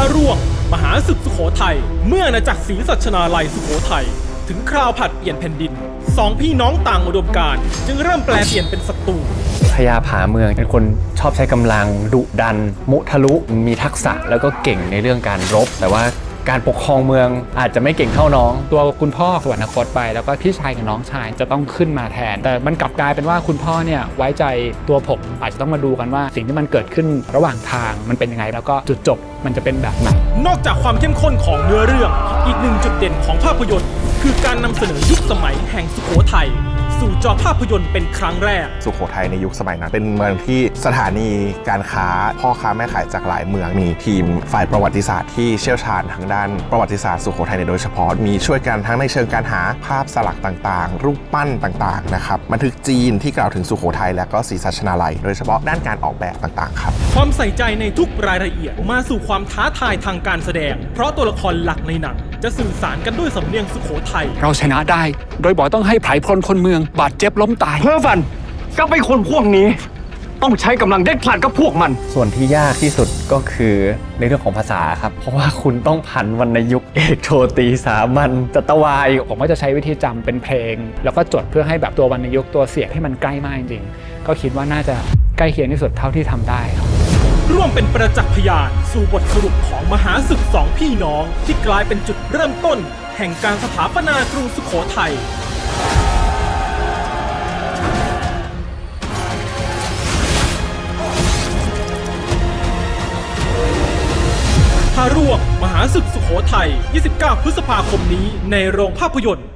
ระร่วง มหาศึกสุโขทัย เมื่ออาณาจักรศรีสัชนาลัยสุโขทัย ถึงคราวผัดเปลี่ยนแผ่นดิน สองพี่น้องต่างอุดมการณ์จึงเริ่มแปลเปลี่ยนเป็นศัตรูพญาผาเมืองเป็นคนชอบใช้กำลังดุดัน มุทะลุมีทักษะแล้วก็เก่งในเรื่องการรบ แต่ว่า การปกครองเมืองอาจจะไม่เก่งเท่าน้อง ตัวคุณพ่อสวรรคตไป แล้วก็พี่ชายกับน้องชายจะต้องขึ้นมาแทน แต่มันกลับกลายเป็นว่าคุณพ่อเนี่ยไว้ใจตัวผมอาจจะต้องมาดูกันว่า สิ่งที่มันเกิดขึ้นระหว่างทางมันเป็นยังไงแล้วก็จุดจบมันจะเป็นแบบไหนนอกจากความเข้มข้นของเนื้อเรื่อง อีกหนึ่งจุดเด่นของภาพยนตร์ คือการนำเสนอยุคสมัยแห่งสุโขทัยสู่จอภาพยนตร์เป็นครั้งแรก สุโขทัยในยุคสมัยนั้น เป็นเมืองที่สถานีการค้า พ่อค้าแม่ขายจากหลายเมืองมีทีมฝ่ายประวัติศาสตร์ที่เชี่ยวชาญทางด้านประวัติศาสตร์สุโขทัยในโดยเฉพาะมีช่วยกันทั้งในเชิงการหาภาพสลักต่างๆ รูปปั้นต่างๆนะครับบันทึกจีนที่กล่าวถึงสุโขทัยและก็ศรีสัชนาลัย โดยเฉพาะด้านการออกแบบต่างๆครับความใส่ใจในทุกรายละเอียดมาสู่ความท้าทายทางการแสดง เพราะตัวละครหลักในหนังจะสื่อสารกันด้วยสำเนียงสุโขทัยเราชนะได้ โดยบอกต้องให้ไพรพลคนเมือง บาดเจ็บล้มตาย เพื่อฟันกับไอ้คนพวกนี้ ต้องใช้กำลังเด็ดขาดกับพวกมัน ส่วนที่ยากที่สุดก็คือในเรื่องของภาษาครับ เพราะว่าคุณต้องผันวรรณยุกต์เอกโทตีสามัญจัตวายผมก็จะใช้วิธีจำเป็นเพลง แล้วก็จดเพื่อให้แบบตัววรรณยุกต์ตัวเสียงให้มันใกล้มากจริงๆก็คิดว่าน่าจะใกล้เคียงที่สุดเท่าที่ทำได้ครับ ร่วมเป็นประจักษ์พยานสู่บทสรุปของมหาศึกสองพี่น้องที่กลายเป็นจุดเริ่มต้น แห่งการสถาปนากรุงสุโขทัยพาร่วงมหาศึกสุโขทัย 29 พฤษภาคมนี้ในโรงภาพยนตร์